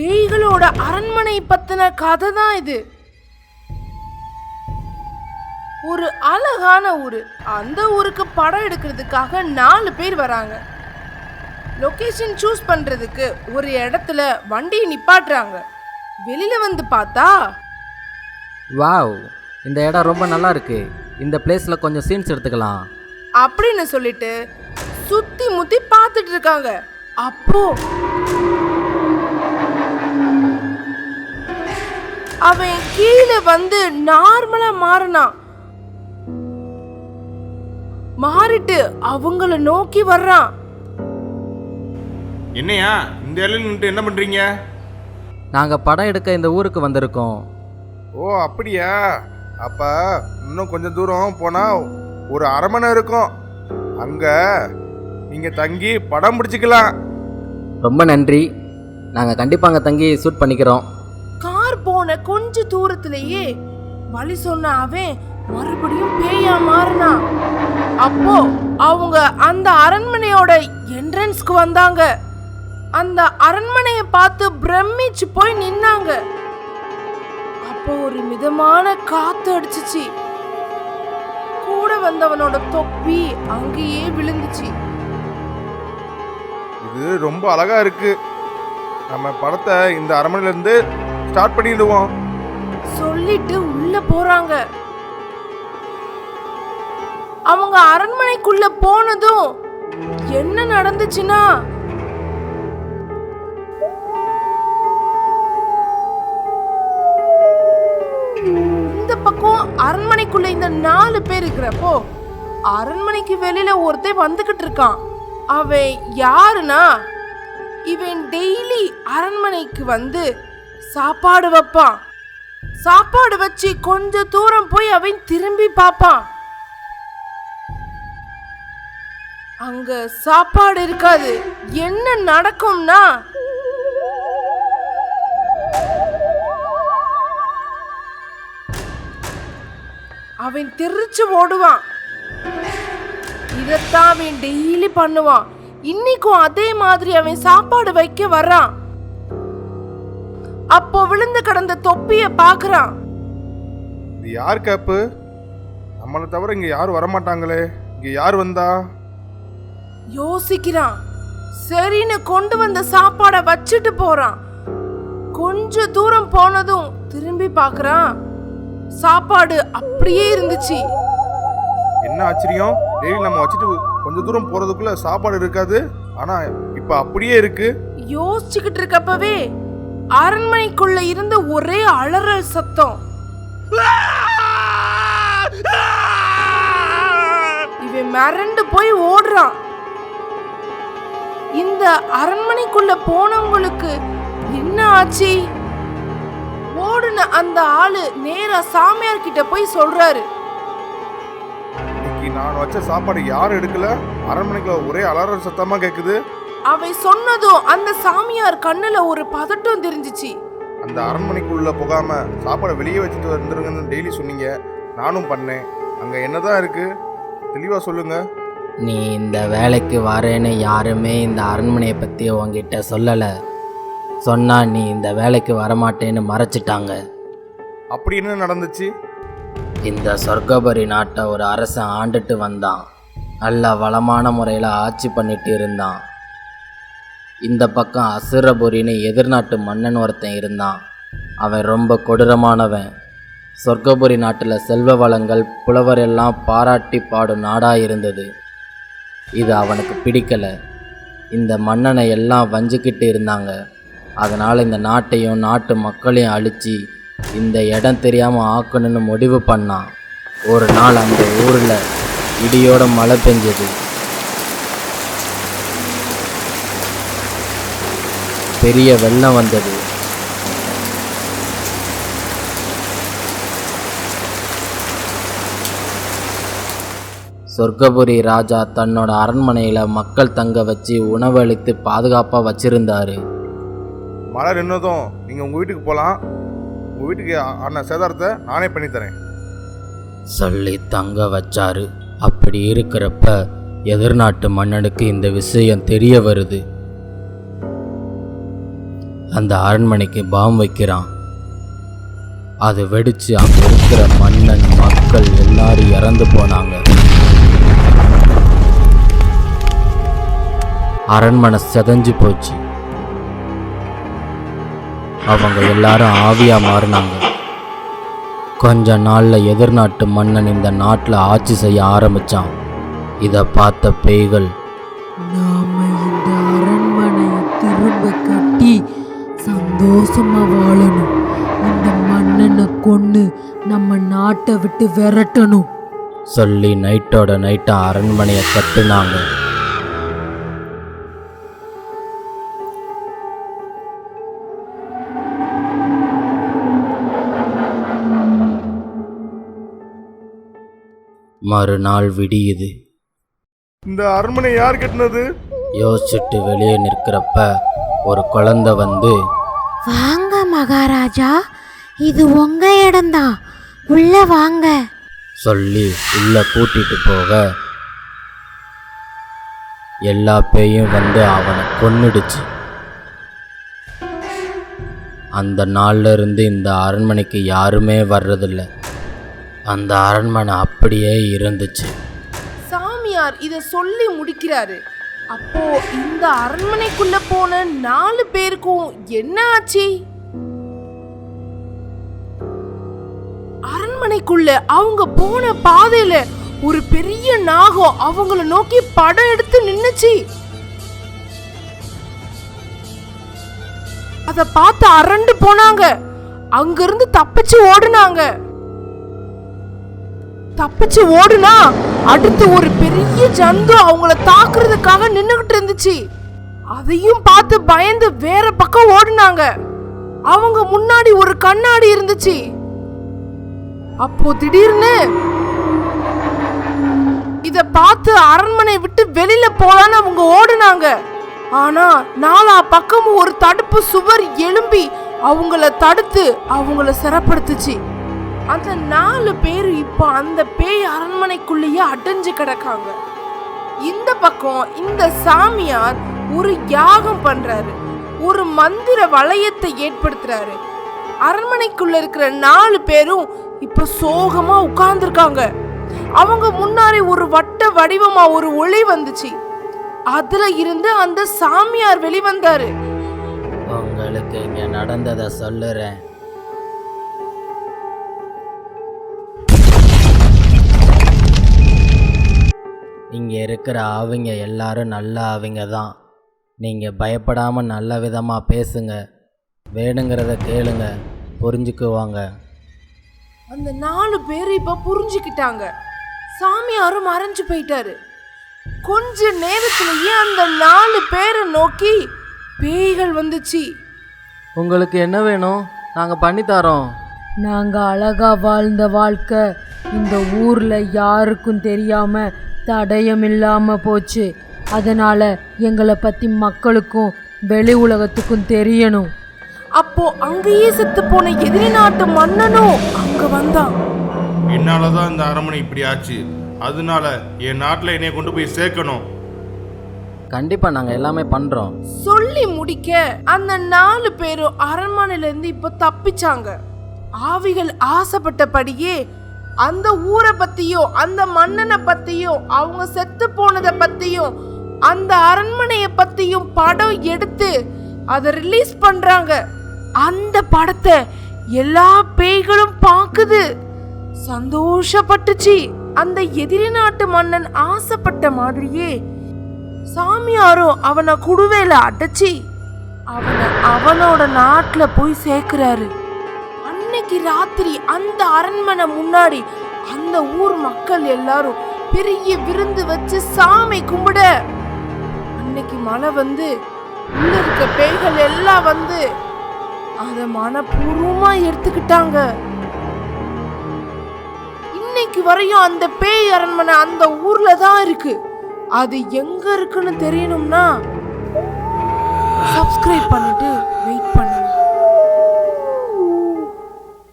பேய்களோட அரண்மனை பத்தின கதை தான் இது. ஒரு அழகான ஊரு. அந்த ஊருக்கு படம் எடுக்கிறதுக்காக நாலு பேர் வராங்க. லொகேஷன் சூஸ் பண்றதுக்கு ஒரு இடத்துல வண்டியை நிப்பாட்டுறாங்க. வெளியில வந்து பார்த்தா வாவ் இந்த இடம் ரொம்ப நல்லா இருக்கு. இந்த பிளேஸில் கொஞ்சம் சீன்ஸ் எடுத்துக்கலாம். அப்படின்னு சொல்லிட்டு சுத்தி முத்தி பார்த்துட்டு இருக்காங்க. அப்போ அவன் கீழே வந்து நார்மலா மாறினான் மாறிட்டு அவங்கள நோக்கி வர்றான். என்னையா இந்த இலையில நின்று என்ன பண்றீங்க? நாங்கள் படம் எடுக்க இந்த ஊருக்கு வந்திருக்கோம். ஓ அப்படியா? அப்ப இன்னும் கொஞ்சம் தூரம் போனா ஒரு அரமனை இருக்கும். அங்க நீங்க தங்கி படம் பிடிச்சிக்கலாம். ரொம்ப நன்றி. நாங்கள் கண்டிப்பாக அங்கே தங்கி ஷூட் பண்ணிக்கிறோம். போன கொஞ்ச தூரத்திலேயே வழி சொன்ன அவன் மறுபடியும் பேயா மாறினான். அப்போ அவங்க அந்த அரண்மனையோட என்ட்ரன்ஸ்க்கு வந்தாங்க. அந்த அரண்மனையை பார்த்து பிரமிச்சு போய் நின்னாங்க. அப்போ ஒரு மிதமான காத்து அடிச்சிச்சு. கூட வந்தவனோட தொப்பி அங்கேயே விழுந்துச்சு. இது ரொம்ப அழகா இருக்கு. நம்ம படத்தை இந்த அரமனையில இருந்து ஸ்டார்ட் பண்ணிடுவோம். சொல்லிட்டு உள்ள போறாங்க. அவங்க அரண்மனைக்குள்ள போனதும் என்ன நடந்துச்சுன்னா? இந்த பக்கம் அரண்மனைக்குள்ள இந்த நாலு பேர் இருக்கிறப்போ அரண்மனைக்கு வெளியில ஒருத்தன் வந்துகிட்டு இருக்கான். அவன் யாருன்னா இவன் டெய்லி அரண்மனைக்கு வந்து சாப்பாடு வைப்பான் சாப்பாடு வச்சு கொஞ்ச தூரம் போய் அவன் திரும்பி பார்ப்பான் அங்க சாப்பாடு இருக்காது. என்ன நடக்கும்னா? அவன் திருச்சு ஓடுவான். இதத்தான் அவன் டெய்லி பண்ணுவான். இன்னைக்கும் அதே மாதிரி அவன் சாப்பாடு வைக்க வர்றான். அப்போ விழுந்து கிடந்த தொப்பிய பாக்குறான் இது யார் கேப்பு? நம்மளை தவிர இங்க யாரும் வரமாட்டாங்களே. இங்க யார் வந்தா? யோசிக்கிறான். சரின்னு கொண்டு வந்த சாப்பாடை வச்சுட்டு போறான். கொஞ்ச தூரம் போனதும் திரும்பி பார்க்கறான். சாப்பாடு அப்படியே இருந்துச்சு. என்ன ஆச்சரியம்? டெய்லி நம்ம வச்சுட்டு கொஞ்ச தூரம் போறதுக்குள்ள சாப்பாடு இருக்காது. ஆனா இப்ப அப்படியே இருக்கு. யோசிச்சுக்கிட்டு இருக்கப்பவே அரண்மனைக்குள்ள இருந்த ஒரே அலறல் சத்தம். இவன் மிரண்டு போய் ஓடுறான். இந்த அரண்மனைக்குள்ள போனவங்களுக்கு என்ன ஆச்சு? ஓடுன அந்த ஆளு நேரா சாமியார் கிட்ட போய் சொல்றாரு. இன்னைக்கு நான் வச்ச சாப்பாடு யாரும் எடுக்கல? அரண்மனைக்குள்ள ஒரே அலறல் சத்தமா கேக்குது. அவன் சொன்னதும் அந்த சாமியார் கண்ணுல ஒரு பதட்டம் தெரிஞ்சுச்சு. அந்த அரண்மனைக்குள்ள போகாம சாப்பாடை வெளியே வச்சுட்டு வந்துருங்கன்னு டெய்லி சொன்னீங்க. நானும் பண்ணேன். அங்க என்னதான் இருக்கு? தெளிவா சொல்லுங்க. நீ இந்த வேலைக்கு வரேன்னு யாருமே இந்த அரண்மனையை பற்றி உங்ககிட்ட சொல்லலை. சொன்னா நீ இந்த வேலைக்கு வரமாட்டேன்னு மறைச்சிட்டாங்க. அப்படி என்ன நடந்துச்சு? இந்த சொர்க்கபரி நாட்டை ஒரு அரசன் ஆண்டுட்டு வந்தான். நல்ல வளமான முறையில் ஆட்சி பண்ணிட்டு இருந்தான். இந்த பக்கம் அசுரபுரின்னு எதிர்நாட்டு மன்னன் ஒருத்தன் இருந்தான். அவன் ரொம்ப கொடூரமானவன். சொர்க்கபுரி நாட்டில் செல்வ வளங்கள் புலவர் எல்லாம் பாராட்டி பாடும் நாடாக இருந்தது. இது அவனுக்கு பிடிக்கலை. இந்த மன்னனை எல்லாம் வஞ்சிக்கிட்டு இருந்தாங்க. அதனால் இந்த நாட்டையும் நாட்டு மக்களையும் அழித்து இந்த இடம் தெரியாமல் ஆக்கணும்னு முடிவு பண்ணான். ஒரு நாள் அந்த ஊரில் இடியோட மழை பெஞ்சது. பெரிய வெள்ளம் வந்தது. சொர்க்கபுரி ராஜா தன்னோட அரண்மனையில் மக்கள் தங்க வச்சு உணவளித்து பாதுகாப்பாக வச்சிருந்தாரு. மழை நின்னதும் நீங்க உங்க வீட்டுக்கு போலாம். உங்க வீட்டுக்கு ஆன சேதாரத்தை நானே பண்ணி தரேன். சொல்லி தங்க வச்சாரு. அப்படி இருக்கிறப்ப எதிர்நாட்டு மன்னனுக்கு இந்த விஷயம் தெரிய வருது. அந்த அரண்மனைக்கு பாம் வைக்கிறான். அது வெடிச்சு அங்கே இருக்கிற மன்னன் மக்கள் எல்லாரும் இறந்து போனாங்க. அரண்மனை செதஞ்சு போச்சு. அவங்க எல்லாரும் ஆவியா மாறினாங்க. கொஞ்ச நாள்ல எதிர்நாட்டு மன்னன் இந்த நாட்டில் ஆட்சி செய்ய ஆரம்பிச்சான். இதை பார்த்த பேய்கள் நாம இந்த அரண்மனையை திரும்ப கட்டி சந்தோஷமா வாழணும். இந்த மன்னனை கொன்னு நம்ம நாட்டை விட்டு விரட்டணும். சொல்லி நைட்டோட நைட்டா அரண்மனையை கட்டுனாங்க. மறுநாள் விடியுது. இந்த அரண்மனை யார் கட்டினது? யோசிச்சுட்டு வெளியே நிற்கிறப்ப ஒரு குழந்தை வந்து வாங்க மகாராஜா. இது உங்க இடம்தான் உள்ள வாங்க. சொல்லி உள்ள கூட்டிட்டு போக. எல்லா பேயும் வந்து அவனை கொன்னுடுச்சு. அந்த நாள்ல இருந்து இந்த அரண்மனைக்கு யாருமே வர்றதில்ல. அந்த அரண்மனை அப்படியே இருந்துச்சு. சாமியார் இத சொல்லி முடிக்கிறாரு. அப்போ இந்த அரண்மனைக்குள்ள போன நாலு பேருக்கும் என்ன ஆச்சு? அரண்மனைக்குள்ள அவங்க போன பாதையில ஒரு பெரிய நாகம் அவங்கள நோக்கி படம் எடுத்து நின்னுச்சு. அத பார்த்து அரண்டு போனாங்க. அங்கிருந்து தப்பிச்சு ஓடுனாங்க. தப்பிச்சு ஓடுனா அடுத்து ஒரு பெரிய ஜந்து அவங்கள தாக்குறதுக்காக நின்னுகிட்டு இருந்துச்சு. அதையும் பார்த்து பயந்து வேற பக்கம் ஓடினாங்க. அவங்க முன்னாடி ஒரு கண்ணாடி இருந்துச்சு. அப்போ திடீர்னு இத பார்த்து அரண்மனை விட்டு வெளியில போலான்னு அவங்க ஓடுனாங்க. ஆனா நாலா பக்கமும் ஒரு தடுப்பு சுவர் எழும்பி அவங்கள தடுத்து அவங்கள சிறப்படுத்துச்சு. அந்த நாலு பேர் இப்போ அந்த பேய் அரண்மனைக்குள்ளேயே அடைஞ்சு கிடக்காங்க. இந்த பக்கம் இந்த சாமியார் ஒரு யாகம் பண்றாரு. ஒரு மந்திர வளையத்தை ஏற்படுத்துறாரு. அரண்மனைக்குள்ள இருக்கிற நாலு பேரும் இப்ப சோகமா உட்கார்ந்துருக்காங்க. அவங்க முன்னாடி ஒரு வட்ட வடிவமா ஒரு ஒளி வந்துச்சு. அதுல இருந்து அந்த சாமியார் வெளிவந்தாரு. உங்களுக்கு இங்க நடந்ததை சொல்லுறேன். இங்க இருக்கிற ஆவிங்க எல்லாரும் நல்ல ஆவிங்க தான். நீங்க பயப்படாம நல்ல விதமா பேசுங்க. வேணுங்கிறத கேளுங்க. புரிஞ்சுக்குவாங்க. அந்த நாலு பேர் இப்ப புரிஞ்சுக்கிட்டாங்க. சாமியாரும் மறைஞ்சு போயிட்டாரு. கொஞ்ச நேரத்திலேயே அந்த நாலு பேரை நோக்கி பேய்கள் வந்துச்சு. உங்களுக்கு என்ன வேணும்? நாங்க பண்ணி தரோம். நாங்க அழகா வாழ்ந்த வாழ்க்கை. இந்த ஊர்ல யாருக்கும் தெரியாம தடயம் இல்லாம போச்சு. அதனால எங்களை பத்தி மக்களுக்கும் வெளி உலகத்துக்கும் தெரியணும். அப்போ அங்கேயே செத்து போன எதிரி நாட்டு மன்னனும் அங்க வந்தான் என்னால தான் இந்த அரண்மனை இப்படி ஆச்சு. அதனால என் நாட்டில் என்னைய கொண்டு போய் சேர்க்கணும். கண்டிப்பா நாங்க எல்லாமே பண்றோம். சொல்லி முடிக்க அந்த நாலு பேரும் அரண்மனையில இருந்து இப்ப தப்பிச்சாங்க. ஆவிகள் ஆசைப்பட்டபடியே அந்த ஊரை பத்தியும் அந்த மன்னனை பத்தியும் அவங்க செத்து போனதை பத்தியும் அந்த அரண்மனையை பத்தியும் படம் எடுத்து அதை ரிலீஸ் பண்றாங்க. அந்த படத்தை எல்லா பேய்களும் பார்க்குது. சந்தோஷப்பட்டுச்சு. அந்த எதிரி நாட்டு மன்னன் ஆசைப்பட்ட மாதிரியே சாமியாரும் அவனை குடுவேல அடைச்சி அவனை அவனோட நாட்டில் போய் சேர்க்கிறாரு. அன்னைக்கு ராத்திரி அந்த அரண்மனை முன்னாடி அந்த ஊர் மக்கள் எல்லாரும் பெரிய விருந்து வச்சு சாமி கும்பிட. அன்னைக்கு மழை வந்து உள்ள இருக்க பேய்கள் எல்லாம் வந்து அத மனப்பூர்வமா எடுத்துக்கிட்டாங்க. இன்னைக்கு வரையும் அந்த பேய் அரண்மனை அந்த ஊர்ல தான் இருக்கு. அது எங்க இருக்குன்னு தெரியணும்னா சப்ஸ்கிரைப் பண்ணிட்டு வெயிட் பண்ணுங்க